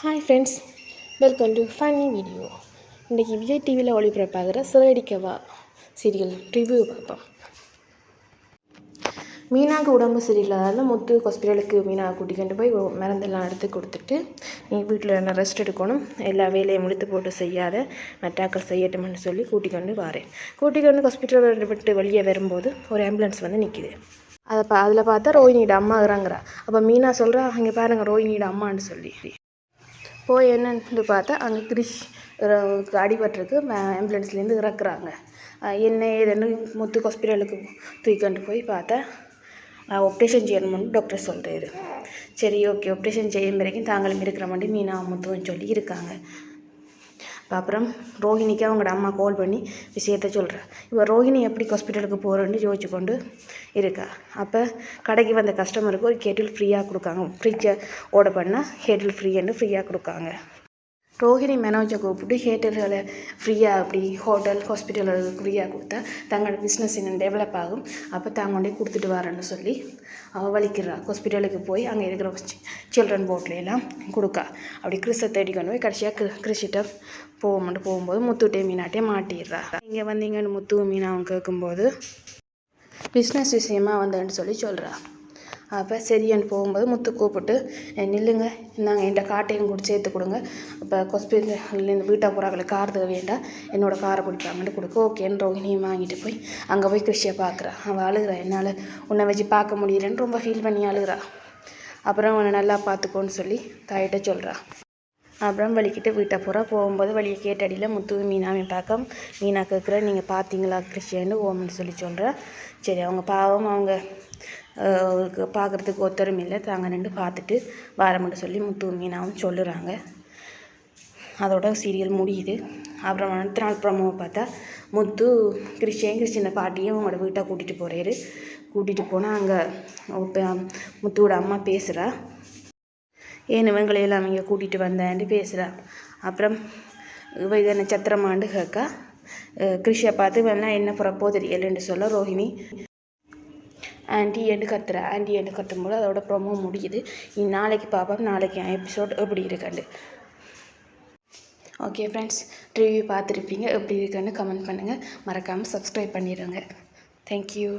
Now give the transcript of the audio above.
Hi friends welcome to funny video இன்றைக்கி விஜய் டிவியில் ஒளிபரப்பாகிற சிறையடிக்கவா serial review பார்ப்போம். மீனாவுக்கு உடம்பு சரியில்லாதால முத்து ஹாஸ்பிட்டலுக்கு மீனாவை கூட்டிகிட்டு போய் மருந்தெல்லாம் எடுத்து கொடுத்துட்டு நீ வீட்டில் என்ன ரெஸ்ட் எடுக்கணும் எல்லா வேலையும் முடித்து போட்டு செய்யாத மெட்டாக்கள் செய்யட்டும்னு சொல்லி கூட்டிக்கொண்டு வாரேன். கூட்டிக்கொண்டு ஹாஸ்பிட்டல் விட்டு வெளியே வரும்போது ஒரு ஆம்புலன்ஸ் வந்து நிற்கிது அதை பா அதில் பார்த்தா ரோஹினியோட அம்மா இருக்கிறாங்கிறா அப்போ மீனா சொல்கிறா அங்கே பாருங்க ரோஹினியோட அம்மான்னு சொல்லி. போய் என்னென்னு பார்த்தா அங்கே கிரிஷ் ர- அடிபட்டிருக்கு. ஆம்புலன்ஸ்லேருந்து இறக்குறாங்க. என்ன ஏதுன்னு முத்து ஹாஸ்பிட்டலுக்கு தூக்கிட்டு போய் பார்த்தா ஆப்ரேஷன் செய்யணும்னு டாக்டர் சொல்கிறாரு சரி ஓகே ஆப்ரேஷன் செய்யும் வரைக்கும் தாங்களும் இருக்கிற மாதிரி மீனா முத்துன்னு சொல்லி இருக்காங்க. அப்புறம் ரோஹிணிக்கு அவங்களோட அம்மா கால் பண்ணி விஷயத்த சொல்கிறேன் இப்போ ரோஹிணி எப்படி ஹாஸ்பிட்டலுக்கு போகிறேன்னு யோசிச்சு கொண்டு இருக்கா. அப்போ கடைக்கு வந்த கஸ்டமருக்கு ஒரு கேட்டில் ஃப்ரீயாக கொடுக்காங்க. ஃப்ரிட்ஜை ஓட பண்ணால் கேட்டில் ஃப்ரீன்னு ஃப்ரீயாக கொடுக்காங்க. ரோஹிணி மெனோஜை கூப்பிட்டு ஹேட்டர்களை ஃப்ரீயாக அப்படி ஹோட்டல் ஹாஸ்பிட்டலுக்கு ஃப்ரீயாக கொடுத்தா தங்களோட பிஸ்னஸ் இன்னும் டெவலப் ஆகும். அப்போ தாங்க கொண்டே கொடுத்துட்டு வரேன்னு சொல்லி அவள் வலிக்கிறா. ஹாஸ்பிட்டலுக்கு போய் அங்கே இருக்கிற சில்ட்ரன் போர்ட்ல கொடுக்கா. அப்படி கிறிஸை தேடி கொண்டு போய் கடைசியாக கிரு கிறிஸ்கிட்ட போகும்போது போகும்போது முத்துட்டே மீனாட்டே மாட்டிடுறா. இங்கே வந்தீங்கன்னு முத்து மீனாவும் அவன் கேட்கும்போது பிஸ்னஸ் விஷயமா வந்தேன்னு சொல்லி சொல்கிறா அப்போ சரின்னு போகும்போது முத்து கூப்பிட்டு நில்லுங்க. நாங்கள் என்கிட்ட காட்டையும் கூட சேர்த்து கொடுங்க. அப்போ ஹாஸ்பிட்டல் வீட்டை போகிறாங்களுக்கு கார் தேவை வேண்டாம் என்னோட காரை பிடிப்பாங்கன்னு கொடுக்க ஓகேன்னு ரோஹினியும் வாங்கிட்டு போய் அங்கே போய் கிருஷியை பார்க்குறா அவள் அழுகிறா என்னால் உன்னை வச்சு பார்க்க முடியலன்னு ரொம்ப ஃபீல் பண்ணி அழுகிறா. அப்புறம் உன்னை நல்லா பார்த்துக்கோன்னு சொல்லி தாயிட்ட சொல்கிறா அப்புறம் வலிக்கிட்டு வீட்டை பூரா போகும்போது வழியை கேட்டடியில் முத்து மீனாவையும் பார்க்க மீனா கேட்குற நீங்கள் பார்த்தீங்களா கிறிஸ்டியன்னு? ஓம்னு சொல்லி சொல்கிறேன் சரி அவங்க பாவம் அவங்க பார்க்குறதுக்கு ஒத்தரும் இல்லை. தாங்க நின்று பார்த்துட்டு வாரம்னு சொல்லி முத்து மீனாவும் சொல்லுறாங்க. அதோட சீரியல் முடியுது. அப்புறம் அடுத்த நாள் ப்ரமோவை பார்த்தா முத்து கிறிஸ்டியன் கிறிஸ்டின பாட்டியும் அவங்களோட வீட்டை கூட்டிகிட்டு போகிறாரு கூட்டிகிட்டு போனால் அங்கே முத்துவோட அம்மா பேசுகிறா ஏன் இவங்களை எல்லாம் இங்கே கூட்டிகிட்டு வந்தேன்ட்டு பேசுகிறான் அப்புறம் இவ இது சத்திரமாண்டு கேட்கா. கிருஷியை பார்த்து வேணா என்ன புறப்போ தெரியலன்னு சொல்ல ரோஹிணி. ஆண்டி என்று கத்துறா. எண்டு என்று கத்தும்போது அதோட ப்ரொமோ முடியுது. நீ நாளைக்கு பார்ப்போம். நாளைக்கு எபிசோட் எப்படி இருக்காண்டு ஓகே ஃப்ரெண்ட்ஸ் ரிவ்யூ பார்த்துருப்பீங்க. எப்படி இருக்குன்னு கமெண்ட் பண்ணுங்கள் மறக்காமல் சப்ஸ்கிரைப் பண்ணிடுங்க. தேங்க்யூ